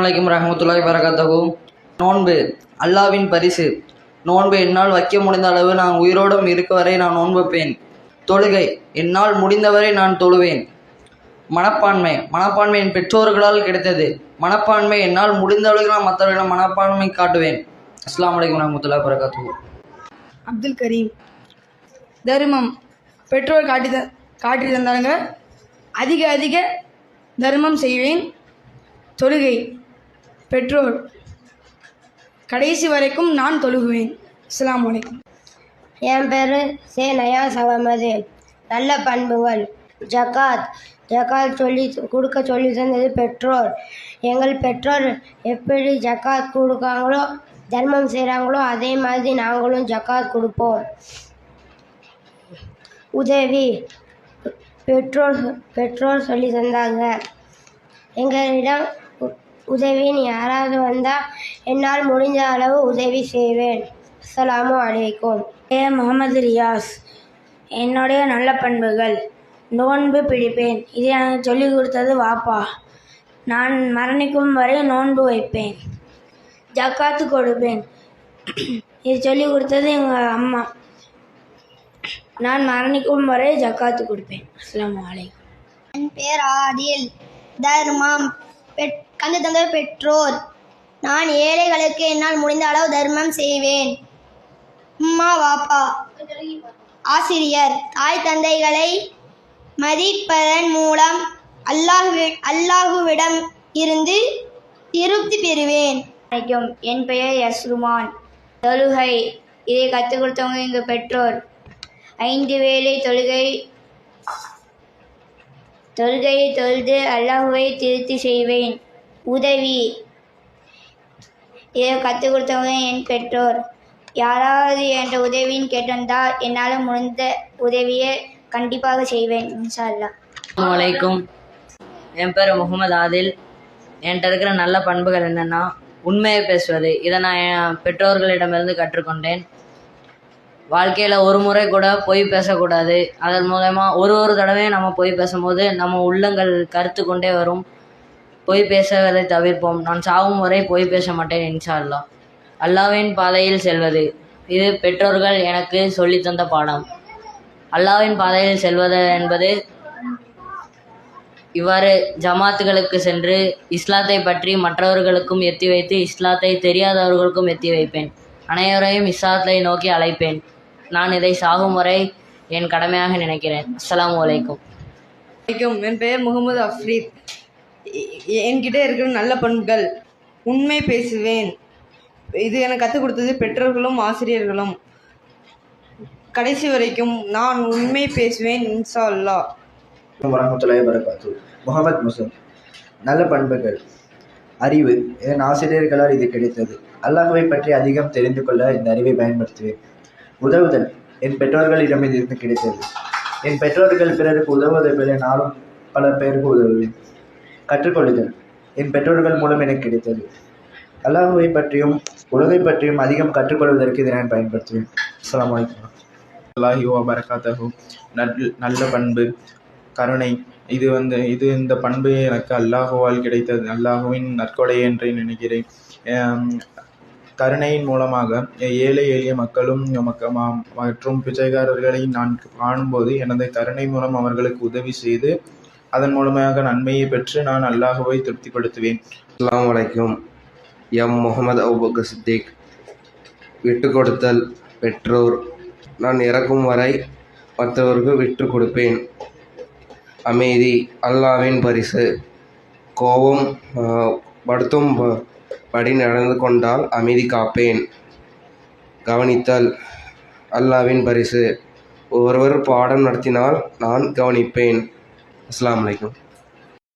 வலைக்கம் ரஹமத்துல்லாஹி வரகாத்தகு நோன்பு அல்லாவின் பரிசு. நோன்பு என்னால் வைக்க முடிந்த அளவு நான் உயிரோடும் இருக்க வரை நான் நோன்பப்பேன் தொழுகை என்னால் முடிந்தவரை நான் தொழுவேன். மனப்பான்மை மனப்பான்மை என் பெற்றோர்களால் கிடைத்தது. மனப்பான்மை என்னால் முடிந்த அளவுக்கு நான் மற்றவர்களிடம் மனப்பான்மை காட்டுவேன். அஸ்லாம் அலைக்கும் ரஹமத்துல்லாஹி வரகாத்தகு அப்துல் கரீம் தர்மம். பெற்றோர் காட்டி த காட்டி தந்தாங்க அதிக அதிக தர்மம் செய்வேன். தொழுகை. பெற்றோர் கடைசி வரைக்கும் நான் தொழுகுவேன். இஸ்லாம் அலைக்கும். என் பேர் சே நயாஸ் அகமது நல்ல பண்புகள். ஜகாத் ஜகாத் சொல்லி கொடுக்க சொல்லி தந்தது பெற்றோர். எங்கள் பெற்றோர் எப்படி ஜகாத் கொடுக்காங்களோ தர்மம் செய்கிறாங்களோ அதே மாதிரி நாங்களும் ஜக்காத் கொடுப்போம். உதவி. பெற்றோர் பெற்றோர் சொல்லி தந்தாங்க. எங்களிடம் உதவின்னு யாராவது வந்தால் என்னால் முடிஞ்ச அளவு உதவி செய்வேன். அஸ்ஸலாமு அலைக்கும். ஏ முகமது ரியாஸ் என்னுடைய நல்ல பண்புகள். நோன்பு பிடிப்பேன். இது எனக்கு சொல்லிக் கொடுத்தது வாப்பா. நான் மரணிக்கும் வரை நோன்பு வைப்பேன். ஜக்காத்து கொடுப்பேன். இது சொல்லிக் கொடுத்தது எங்கள் அம்மா. நான் மரணிக்கும் வரை ஜக்காத்து கொடுப்பேன். அஸ்ஸலாமு அலைக்கும். என் பேர் ஆதில். தர்மம் பெட் கண்டு தந்த பெற்றோர் நான் ஏழைகளுக்கு என்னால் முடிந்த அளவு தர்மம் செய்வேன். அம்மா வாப்பா. ஆசிரியர் தாய் தந்தைகளை மதிப்பதன் மூலம் அல்லாஹுவி அல்லாஹுவிடம் இருந்து திருப்தி பெறுவேன். வணக்கம் என் பெயர் யஸ்ருமான். தொழுகை. இதை கற்றுக் கொடுத்தவங்க எங்கள் பெற்றோர். ஐந்து வேளை தொழுகை தொழுகையை தொழுது அல்லாஹுவை திருத்தி செய்வேன். உதவி. இதை கற்றுக் கொடுத்தவங்க என் பெற்றோர். யாராவது என்ற உதவின்னு கேட்டிருந்தால் என்னால் முடிந்த உதவியை கண்டிப்பாக செய்வேன் இன்ஷா அல்லாஹ் அஸ்ஸலாமு என் பேர் முகமது ஆதில். என்கிட்ட இருக்கிற நல்ல பண்புகள் என்னென்னா உண்மையை பேசுவது. இதை நான் என் பெற்றோர்களிடமிருந்து கற்றுக்கொண்டேன். வாழ்க்கையில் ஒரு முறை கூட பொய் பேசக்கூடாது. அதன் மூலயமா ஒரு ஒரு தடவையும் நம்ம பொய் பேசும்போது நம்ம உள்ளங்கள் கருத்து கொண்டே வரும். பொய் பேசுவதை தவிர்ப்போம். நான் சாகும் வரை பொய் பேச மாட்டேன் இன்ஷா அல்லாஹ் அல்லாவின் பாதையில் செல்வது. இது பெற்றோர்கள் எனக்கு சொல்லித்தந்த பாடம். அல்லாவின் பாதையில் செல்வது என்பது இவ்வாறு ஜமாத்துகளுக்கு சென்று இஸ்லாத்தை பற்றி மற்றவர்களுக்கும் எத்தி வைத்து இஸ்லாத்தை தெரியாதவர்களுக்கும் எத்தி வைப்பேன். அனைவரையும் இஸ்லாத்தை நோக்கி அழைப்பேன். நான் இதை சாகும் வரை என் கடமையாக நினைக்கிறேன். அஸ்லாம் வலைக்கும். வணக்கம் என் பெயர் முகமது அஃப்ரீத். என்கிட்ட இருக்கிற நல்ல பண்புகள் உண்மை பேசுவேன். இது எனக்கு கற்றுக் கொடுத்தது பெற்றோர்களும் ஆசிரியர்களும். கடைசி வரைக்கும் நான் உண்மை பேசுவேன் இன்ஷா அல்லாஹ் வரமத்துலாய் வரகாத்து முகமது முசம் நல்ல பண்புகள் அறிவு. என் ஆசிரியர்களால் இது கிடைத்தது. அல்லாஹுவை பற்றி அதிகம் தெரிந்து கொள்ள இந்த அறிவை பயன்படுத்துவேன். உதவுதல். என் பெற்றோர்களிடம் இருந்து கிடைத்தது. என் பெற்றோர்கள் பிறருக்கு உதவுவதை போல நானும் பல பேருக்கு உதவுவேன். கற்றுக்கொள்ளுதல். என் பெற்றோர்கள் மூலம் எனக்கு கிடைத்தது. அல்லாஹுவை பற்றியும் உலகை பற்றியும் அதிகம் கற்றுக்கொள்வதற்கு இதை நான் பயன்படுத்துவேன். அஸ்லாம் அலைக்கும். அல்லாஹி வபரகாத்தஹு நல் நல்ல பண்பு கருணை. இது வந்து இது இந்த பண்பு எனக்கு அல்லாஹுவால் கிடைத்தது. அல்லாஹுவின் நற்கொடை என்று நினைக்கிறேன். கருணையின் மூலமாக ஏழை எளிய மக்களும் மக்க- மா- மற்றும் பிச்சைக்காரர்களை நான் காணும்போது எனது கருணை மூலம் அவர்களுக்கு உதவி செய்து அதன் மூலமாக நன்மையை பெற்று நான் அல்லாஹுவை திருப்திப்படுத்துவேன். அஸ்லாம் வலைக்கும் எம் முகமது அபுபக்கர் சித்திக் விட்டு கொடுத்தல் பெற்றோர். நான் இறக்கும் வரை மற்றவருக்கு விட்டு கொடுப்பேன். அமைதி அல்லாவின் பரிசு. கோபம் படுத்தும் ப- படி நடந்து கொண்டால் அமைதி காப்பேன். கவனித்தல் அல்லாவின் பரிசு. ஒருவர் பாடம் நடத்தினால் நான் கவனிப்பேன். আসসালামু আলাইকুম